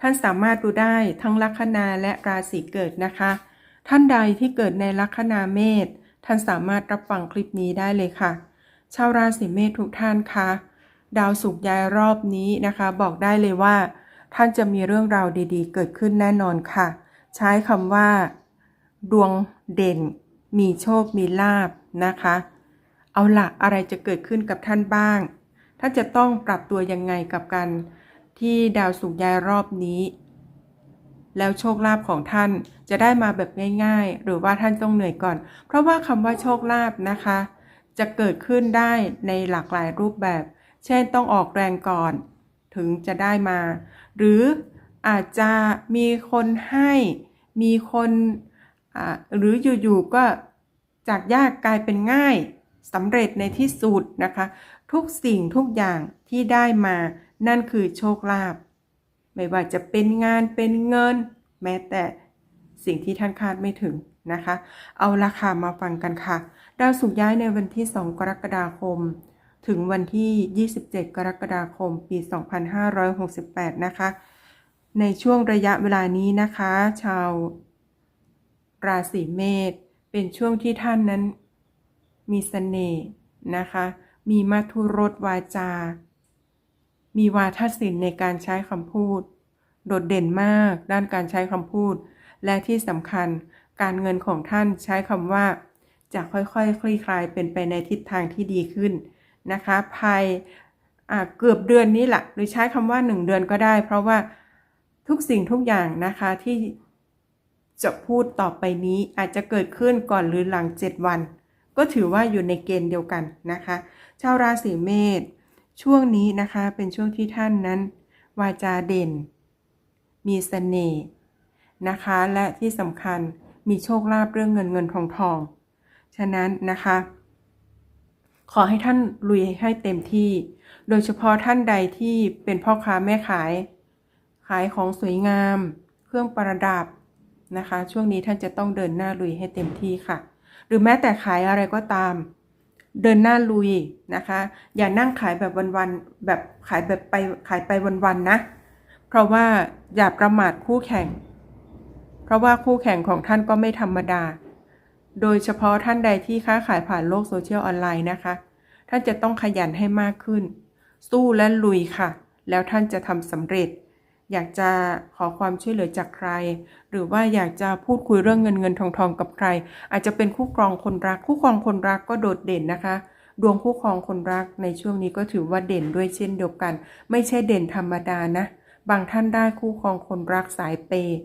ท่านสามารถดูได้ทั้งลัคนาและราศีเกิดนะคะ ท่านใดที่เกิดในลัคนาเมษท่านสามารถรับฟังคลิปนี้ได้เลยค่ะ ชาวราศีเมษทุกท่านคะดาวสุกย้ายรอบนี้นะคะ บอกได้เลยว่า ท่านจะมีเรื่องราวดีๆ เกิดขึ้นแน่นอนค่ะ ใช้คำว่า ดวงเด่น มีโชคมีลาบนะคะ เอาละอะไรจะเกิดขึ้นกับท่านบ้าง ท่านจะต้องปรับตัวยังไงกับการ ที่ดาวสุกย้ายรอบนี้ แล้วโชคลาภของท่านจะได้มาแบบง่าย ๆ หรือว่าท่านต้องเหนื่อยก่อน เพราะว่าคำว่าโชคลาภนะคะ จะเกิดขึ้นได้ในหลากหลายรูปแบบ เช่นต้องออกแรงก่อน ถึงจะได้มา หรืออาจจะมีคนให้มีคนอ่าหรืออยู่ๆก็จากยากกลายเป็นง่ายสำเร็จในที่สุดนะคะ ทุกสิ่งทุกอย่างที่ได้มา นั่นคือโชคลาภไม่ว่าจะเป็นงานเป็นเงิน แม้แต่สิ่งที่ท่านคาดไม่ถึงนะคะ เอาราคามาฟังกันค่ะ ดาวสุกย้ายในวันที่ 2 กรกฎาคม ถึงวันที่ 27 กรกฎาคม ปี 2568 นะคะ ในช่วงระยะเวลานี้นะคะ ชาวราศีเมษเป็นช่วงที่ท่านนั้นมีเสน่ห์นะคะ มีมัทุรสวาจา มีวาทศิลป์ในการใช้คำพูด โดดเด่นมากด้านการใช้คำพูด และที่สำคัญการเงินของท่านใช้คำว่า จะค่อยๆคคลี่คลายเป็นไปในทิศทางที่ดีขึ้นนะคะภายเกือบเดือนนี้แหละหรือใช้คำว่า 1 เดือนก็ได้ เพราะว่าทุกสิ่งทุกอย่างนะคะที่จะพูดต่อไปนี้อาจจะเกิดขึ้นก่อนหรือหลัง 7 วัน ก็ถือว่าอยู่ในเกณฑ์เดียวกันนะคะ ชาวราศีเมษ ช่วงนี้นะคะเป็นช่วงที่ท่านนั้น วาจาเด่น มีเสน่ห์นะคะ และที่สำคัญมีโชคลาภเรื่องเงินเงินทองทอง ฉะนั้นนะคะ ขอให้ท่านลุยให้เต็มที่ โดยเฉพาะท่านใดที่เป็นพ่อค้าแม่ขาย ขายของสวยงาม เครื่องประดับนะคะ ช่วงนี้ท่านจะต้องเดินหน้าลุยให้เต็มที่ค่ะ หรือแม้แต่ขายอะไรก็ตาม เดินหน้าลุยนะคะ อย่านั่งขายแบบวันๆแบบขายแบบไปขายไปวันๆนะ เพราะว่าอย่าประมาทคู่แข่ง เพราะว่าคู่แข่งของท่านก็ไม่ธรรมดา โดยเฉพาะท่านใดที่ค้าขายผ่านโลกโซเชียลออนไลน์นะคะ ท่านจะต้องขยันให้มากขึ้น สู้และลุยค่ะ แล้วท่านจะทำสำเร็จ อยากจะขอความช่วยเหลือจากใคร หรือว่าอยากจะพูดคุยเรื่องเงินเงินทองทองกับใคร อาจจะเป็นคู่ครองคนรัก คู่ครองคนรักก็โดดเด่นนะคะ ดวงคู่ครองคนรักในช่วงนี้ก็ถือว่าเด่นด้วยเช่นเดียวกัน ไม่ใช่เด่นธรรมดานะ บางท่านได้คู่ครองคนรักสายเปย์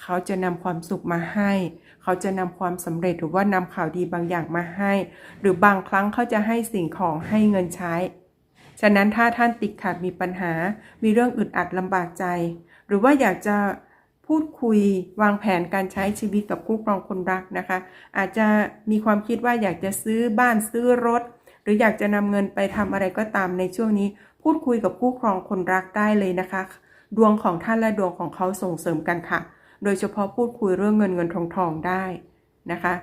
เขาจะนำความสุขมาให้ เขาจะนำความสำเร็จหรือว่านำข่าวดีบางอย่างมาให้ หรือบางครั้งเขาจะให้สิ่งของให้เงินใช้ ฉะนั้นถ้าท่านติดขัดมีปัญหา มีเรื่องอึดอัดลำบากใจ หรือว่าอยากจะพูดคุยวางแผนการใช้ชีวิตกับคู่ครองคนรักนะคะ อาจจะมีความคิดว่าอยากจะซื้อบ้านซื้อรถ หรืออยากจะนำเงินไปทำอะไรก็ตามในช่วงนี้ พูดคุยกับคู่ครองคนรักได้เลยนะคะ ดวงของท่านและดวงของเขาส่งเสริมกันค่ะ โดยเฉพาะพูดคุยเรื่องเงินเงินทองทองได้นะคะ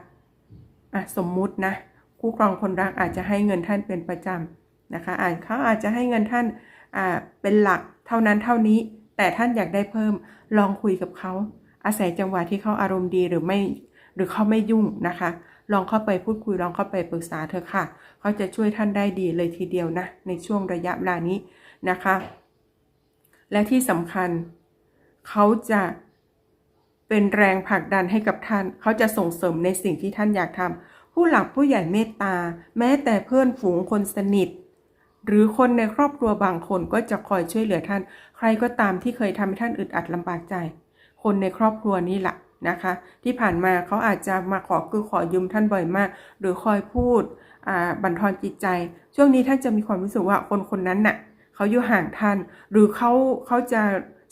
อะสมมุตินะ คู่ครองคนรักอาจจะให้เงินท่านเป็นประจำ นะคะอาจเขาอาจจะให้เงินท่านเป็นหลักเท่านั้นเท่านี้ แต่ท่านอยากได้เพิ่มลองคุยกับเขาอาศัยจังหวะที่เขาอารมณ์ดีหรือไม่หรือเขาไม่ยุ่งนะคะ ลองเข้าไปพูดคุยลองเข้าไปปรึกษาเธอค่ะ เขาจะช่วยท่านได้ดีเลยทีเดียวนะ ในช่วงระยะเวลานี้นะคะ และที่สำคัญ เขาจะเป็นแรงผลักดันให้กับท่าน เขาจะส่งเสริมในสิ่งที่ท่านอยากทำผู้หลักผู้ใหญ่เมตตา แม้แต่เพื่อนฝูงคนสนิท หรือคนในครอบครัวบางคนก็จะคอยช่วยเหลือท่าน ใครก็ตามที่เคยทำให้ท่านอึดอัดลำบากใจ คนในครอบครัวนี่แหละนะคะ ที่ผ่านมาเขาอาจจะมาขอคือขอยืมท่านบ่อยมาก หรือคอยพูดบันทอนจิตใจ ช่วงนี้ท่านจะมีความรู้สึกว่าคนคนนั้นน่ะเขาอยู่ห่างท่าน หรือเขาเขาจะ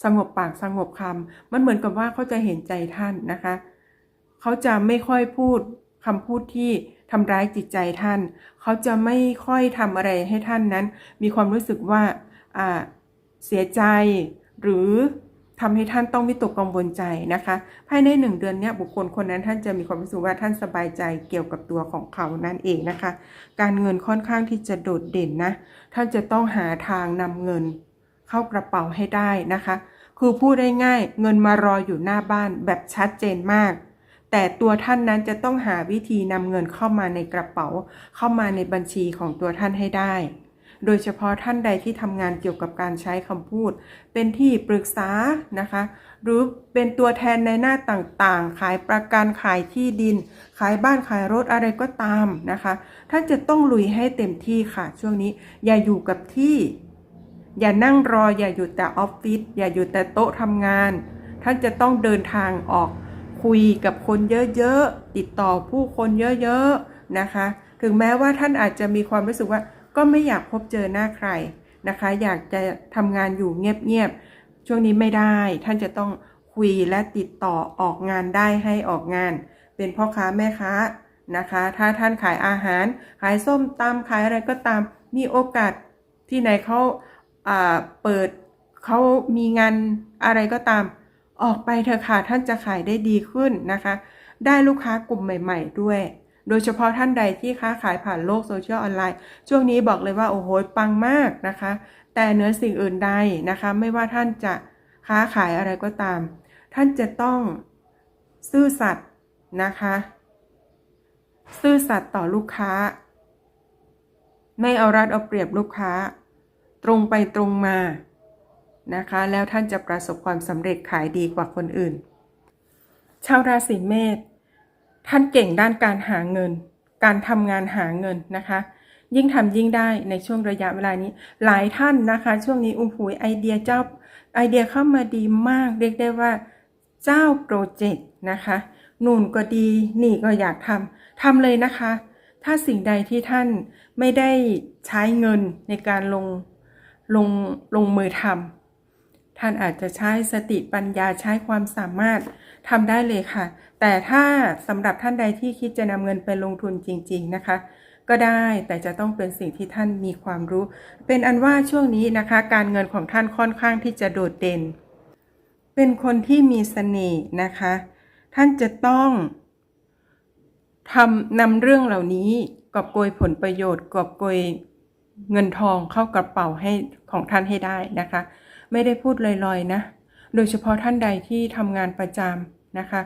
สงบปากสงบคำมันเหมือนกับว่าเขาจะเห็นใจท่านนะคะ เขาจะไม่ค่อยพูดคำพูดที่ ทำร้ายจิตใจท่าน เขาจะไม่ค่อยทำอะไรให้ท่านนั้น มีความรู้สึกว่าเสียใจหรือทำให้ท่านต้องวิตกกังวลใจนะคะ ภายในหนึ่งเดือนเนี้ยบุคคลคนนั้นท่านจะมีความรู้สึกว่าท่านสบายใจเกี่ยวกับตัวของเขานั่นเองนะคะ การเงินค่อนข้างที่จะโดดเด่นนะ ท่านจะต้องหาทางนำเงิน เข้ากระเป๋าให้ได้นะคะ คือพูดได้ง่ายเงินมารออยู่หน้าบ้านแบบชัดเจนมาก แต่ตัวท่านนั้นจะต้องหาวิธีนำเงินเข้ามาในกระเป๋า เข้ามาในบัญชีของตัวท่านให้ได้ โดยเฉพาะท่านใดที่ทำงานเกี่ยวกับการใช้คำพูด เป็นที่ปรึกษานะคะ หรือเป็นตัวแทนในหน้าต่างๆ ขายประกันขายที่ดิน ขายบ้านขายรถอะไรก็ตามนะคะ ท่านจะต้องลุยให้เต็มที่ค่ะ ช่วงนี้อย่าอยู่กับที่อย่านั่งรออย่าอยู่แต่ออฟฟิศอย่าอยู่แต่โต๊ะทำงาน ท่านจะต้องเดินทางออก คุยกับคนเยอะๆ ติดต่อผู้คนเยอะๆนะคะ ถึงแม้ว่าท่านอาจจะมีความรู้สึกว่าก็ไม่อยากพบเจอหน้าใครนะคะ อยากจะทำงานอยู่เงียบๆ ช่วงนี้ไม่ได้ ท่านจะต้องคุยและติดต่อออกงานได้ให้ออกงาน เป็นพ่อค้าแม่ค้านะคะ ถ้าท่านขายอาหาร ขายส้มตำขายอะไรก็ตาม มีโอกาสที่ไหนเขาอ่าเปิดเขามีงานอะไรก็ตาม ออกไปเถอะค่ะท่านจะขายได้ดีขึ้นนะคะ ได้ลูกค้ากลุ่มใหม่ ๆ ด้วย โดยเฉพาะท่านใดที่ค้าขายผ่านโลกโซเชียลออนไลน์ ช่วงนี้บอกเลยว่าโอ้โหปังมากนะคะ แต่เหนือสิ่งอื่นใดนะคะ ไม่ว่าท่านจะค้าขายอะไรก็ตาม ท่านจะต้องซื่อสัตย์นะคะ ซื่อสัตย์ต่อลูกค้า ไม่เอารัดเอาเปรียบลูกค้า ตรงไปตรงมา นะคะ แล้วท่านจะประสบความสำเร็จขายดีกว่าคนอื่น ชาวราศีเมษท่านเก่งด้านการหาเงิน การทำงานหาเงินนะคะ ยิ่งทำยิ่งได้ในช่วงระยะเวลานี้ หลายท่านนะคะ ช่วงนี้อุ้มหูยไอเดียเจ้าไอเดียเข้ามาดีมาก เรียกได้ว่าเจ้าโปรเจกต์นะคะนู่นก็ดีนี่ก็อยากทำทำเลยนะคะ ถ้าสิ่งใดที่ท่านไม่ได้ใช้เงินในการลงลงลงมือทำ ท่านอาจจะใช้สติปัญญาใช้ความสามารถทำได้เลยค่ะ แต่ถ้าสำหรับท่านใดที่คิดจะนำเงินไปลงทุนจริง ๆนะคะ ก็ได้แต่จะต้องเป็นสิ่งที่ท่านมีความรู้ เป็นอันว่าช่วงนี้นะคะ การเงินของท่านค่อนข้างที่จะโดดเด่น เป็นคนที่มีเสน่ห์นะคะ ท่านจะต้องทำนำเรื่องเหล่านี้กอบโกยผลประโยชน์กอบโกยเงินทองเข้ากระเป๋าให้ของท่านให้ได้นะคะ ไม่ได้พูดลอยๆนะ โดยเฉพาะท่านใดที่ทำงานประจำนะคะ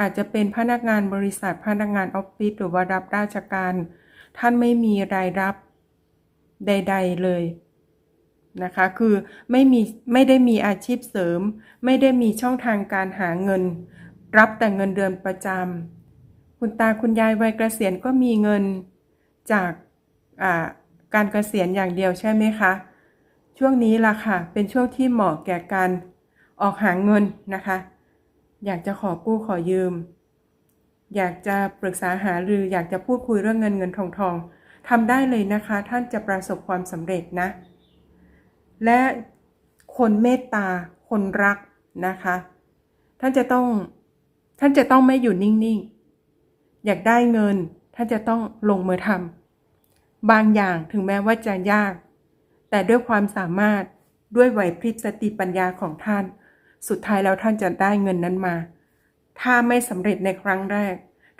อาจจะเป็นพนักงานบริษัทพนักงานออฟฟิศหรือว่ารับราชการ ท่านไม่มีรายรับใด ๆเลยนะคะคือไม่มีไม่ได้มีอาชีพเสริม ไม่ได้มีช่องทางการหาเงิน รับแต่เงินเดือนประจำคุณตาคุณยายวัยเกษียณก็มีเงินจากอ่าการเกษียณอย่างเดียวใช่ไหมคะ ช่วงนี้ล่ะค่ะ เป็นช่วงที่เหมาะแก่การออกหาเงินนะคะ อยากจะขอกู้ขอยืม อยากจะปรึกษาหารืออยากจะพูดคุยเรื่องเงินเงินทองทองทำได้เลยนะคะ ท่านจะประสบความสำเร็จนะ และคนเมตตา คนรักนะคะ ท่านจะต้องท่านจะต้องไม่อยู่นิ่งๆ อยากได้เงิน ท่านจะต้องลงมือทำบางอย่างถึงแม้ว่าจะยาก แต่ด้วยความสามารถด้วยไหวพริบสติปัญญาของท่าน สุดท้ายแล้วท่านจะได้เงินนั้นมา ถ้าไม่สำเร็จในครั้งแรก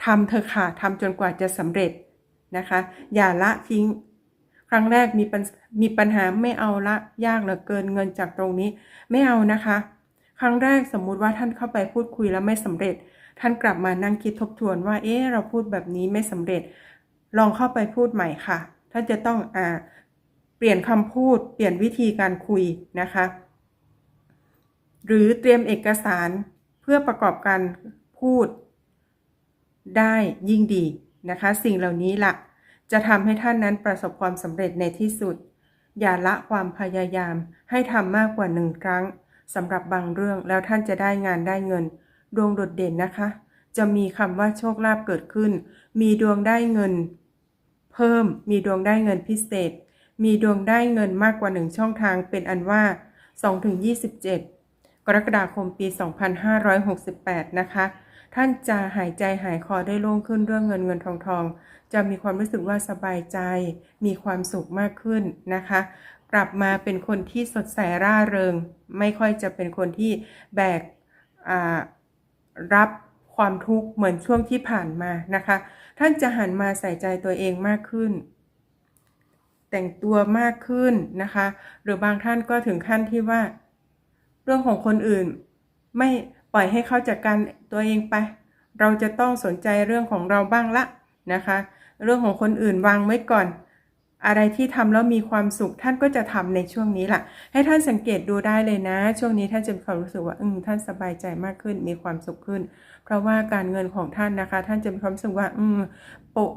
ทำเธอค่ะทำจนกว่าจะสำเร็จนะคะ อย่าละทิ้ง ครั้งแรกมีปัญมีปัญหาไม่เอาละยากเหลือเกินเงินจากตรงนี้ ไม่เอานะคะ ครั้งแรกสมมุติว่าท่านเข้าไปพูดคุยแล้วไม่สำเร็จ ท่านกลับมานั่งคิดทบทวนว่า เอ๊ะเราพูดแบบนี้ไม่สำเร็จ ลองเข้าไปพูดใหม่ค่ะท่านจะต้องอ่า เปลี่ยนคำพูด เปลี่ยนวิธีการคุยนะคะ หรือเตรียมเอกสารเพื่อประกอบการพูด ได้ยิ่งดีนะคะ สิ่งเหล่านี้ละ่ะ จะทำให้ท่านนั้นประสบความสำเร็จในที่สุด อย่าละความพยายามให้ทำมากกว่าหนึ่งครั้งสำหรับบางเรื่องแล้วท่านจะได้งานได้เงิน ดวงโดดเด่นนะคะ จะมีคำว่าโชคลาภเกิดขึ้น มีดวงได้เงิน เพิ่มมีดวงได้เงินพิเศษ มีดวงได้เงินมากกว่าหนึ่งช่องทางเป็นอันว่า 2-27 กรกฎาคมปี 2568 นะคะ ท่านจะหายใจหายคอได้โล่งขึ้นเรื่องเงินเงินทองทอง จะมีความรู้สึกว่าสบายใจ มีความสุขมากขึ้นนะคะ กลับมาเป็นคนที่สดใสร่าเริง ไม่ค่อยจะเป็นคนที่แบกรับความทุกข์เหมือนช่วงที่ผ่านมานะคะ ท่านจะหันมาใส่ใจตัวเองมากขึ้น แต่งตัวมากขึ้นนะคะ หรือบางท่านก็ถึงขั้นที่ว่า เรื่องของคนอื่น ไม่ปล่อยให้เขาจัดการตัวเองไป เราจะต้องสนใจเรื่องของเราบ้างละนะคะ เรื่องของคนอื่นวางไว้ก่อน อะไรที่ทำแล้วมีความสุขท่านก็จะทำในช่วงนี้ล่ะ ให้ท่านสังเกตดูได้เลยนะ ช่วงนี้ท่านจะมีความรู้สึกว่าอืมท่านสบายใจมากขึ้นมีความสุขขึ้น เพราะว่าการเงินของท่านนะคะ ท่านจะมีความรู้สึกว่า อืมโปะ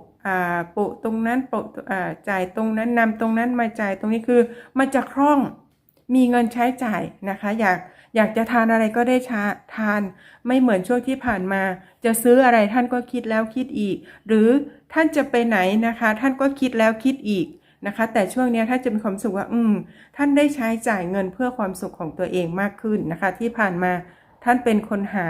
ปะตรงนั้นโปะอ่าจ่ายตรงนั้นนำตรงนั้นมาจ่ายตรงนี้คือมันจะคล่องมีเงินใช้จ่ายนะคะ อยากอยากจะทานอะไรก็ได้ชาทาน ไม่เหมือนช่วงที่ผ่านมา จะซื้ออะไรท่านก็คิดแล้วคิดอีก หรือท่านจะไปไหนนะคะ ท่านก็คิดแล้วคิดอีกนะคะ แต่ช่วงนี้ท่านจะมีความสุขว่า อืม ท่านได้ใช้จ่ายเงินเพื่อความสุขของตัวเองมากขึ้นนะคะ ที่ผ่านมาท่านเป็นคนหา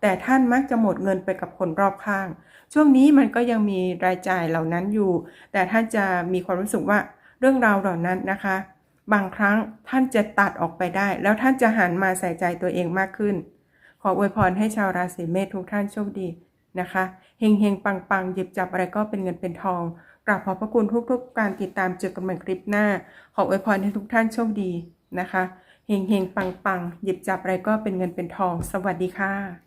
แต่ท่านมักจะหมดเงินไปกับคนรอบข้าง ช่วงนี้มันก็ยังมีรายจ่ายเหล่านั้นอยู่ แต่ท่านจะมีความรู้สึกว่าเรื่องราวเหล่านั้นนะคะ บางครั้งท่านจะตัดออกไปได้ แล้วท่านจะหันมาใส่ใจตัวเองมากขึ้น ขออวยพรให้ชาวราศีเมษทุกท่านโชคดีนะคะเฮงเฮงปังปังหยิบจับอะไรก็เป็นเงินเป็นทองกราบขอบพระคุณทุกๆการติดตามเจอกันใหม่คลิปหน้า ขออวยพรให้ทุกท่านโชคดีนะคะเฮงเฮงปังปังหยิบจับอะไรก็เป็นเงินเป็นทอง สวัสดีค่ะ